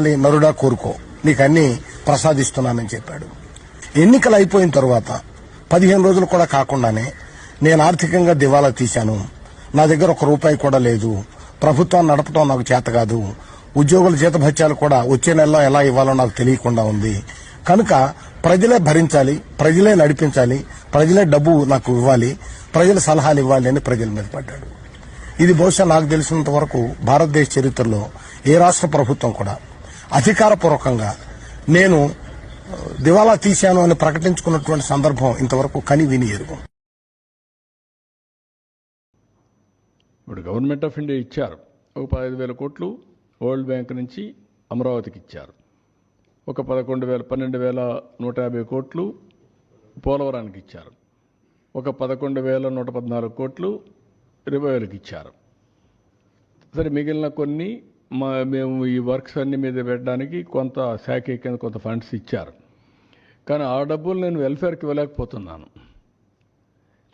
మరుడా నరుడా కోరుకో. నీకు అన్ని ప్రసాదిస్తున్నానని చెప్పాడు. ఎన్నికలు అయిపోయిన తర్వాత పదిహేను రోజులు కూడా కాకుండానే నేను ఆర్థికంగా దివాలా తీశాను. నా దగ్గర ఒక రూపాయి కూడా లేదు. ప్రభుత్వాన్ని నడపడం నాకు చేత కాదు. ఉద్యోగుల జీతభత్యాలు కూడా వచ్చే నెలలో ఎలా ఇవ్వాలో నాకు తెలియకుండా ఉంది. కనుక ప్రజలే భరించాలి ప్రజలే నడిపించాలి ప్రజలే డబ్బు నాకు ఇవ్వాలి ప్రజల సలహాలు ఇవ్వాలి అని ప్రజల మీద పడ్డాడు. ఇది బహుశా నాకు తెలిసినంత వరకు భారతదేశ చరిత్రలో ఏ రాష్ట్ర ప్రభుత్వం కూడా అధికారపూర్వకంగా నేను దివాలా తీశాను అని ప్రకటించుకున్నటువంటి సందర్భం ఇంతవరకు కని విని ఎరుగు. ఇప్పుడు గవర్నమెంట్ ఆఫ్ ఇండియా ఇచ్చారు. ఒక పదహైదు వేల కోట్లు వరల్డ్ బ్యాంక్ నుంచి అమరావతికి ఇచ్చారు. ఒక పదకొండు వేల పన్నెండు వేల నూట యాభై కోట్లు పోలవరానికి ఇచ్చారు. ఒక పదకొండు వేల నూట పద్నాలుగు కోట్లు రివైవల్కి ఇచ్చారు. సరే మిగిలిన కొన్ని మా మేము ఈ వర్క్స్ అన్ని మీద పెట్టడానికి కొంత శాఖ కింద కొంత ఫండ్స్ ఇచ్చారు. కానీ ఆ డబ్బులు నేను వెల్ఫేర్కి ఇవ్వలేకపోతున్నాను.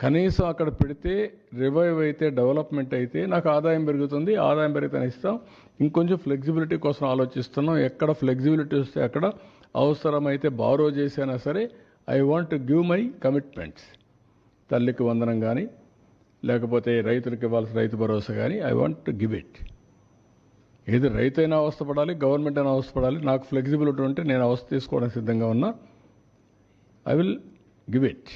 కనీసం అక్కడ పెడితే రివైవ్ అయితే డెవలప్మెంట్ అయితే నాకు ఆదాయం పెరుగుతుంది. ఆదాయం పెరిగితే ఇస్తాం. ఇంకొంచెం ఫ్లెక్సిబిలిటీ కోసం ఆలోచిస్తున్నాం. ఎక్కడ ఫ్లెక్సిబిలిటీ వస్తే అక్కడ అవసరమైతే బారో చేసైనా సరే I want to give my commitments. తల్లికి వందనం కానీ లేకపోతే రైతులకు ఇవ్వాల్సిన రైతు భరోసా కానీ I want to give it. ఏది రైతు అయినా అవస్థపడాలి గవర్నమెంట్ అయినా అవస్థపడాలి నాకు ఫ్లెక్సిబిలిటీ ఉంటే నేను అవస్థ తీసుకోవడానికి సిద్ధంగా ఉన్నా ఐ విల్ గివ్ ఇట్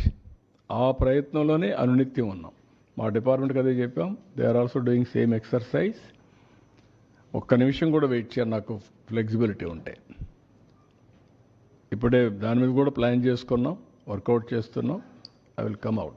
ఆ ప్రయత్నంలోనే అనునిత్యం ఉన్నాం. మా డిపార్ట్మెంట్కి అదే చెప్పాం. They are also doing same exercise ఒక్క నిమిషం కూడా వెయిట్ చేయాలి నాకు ఫ్లెక్సిబిలిటీ ఉంటే. ఇప్పుడే దాని మీద కూడా ప్లాన్ చేసుకున్నాం వర్కౌట్ చేస్తున్నాం. I will come out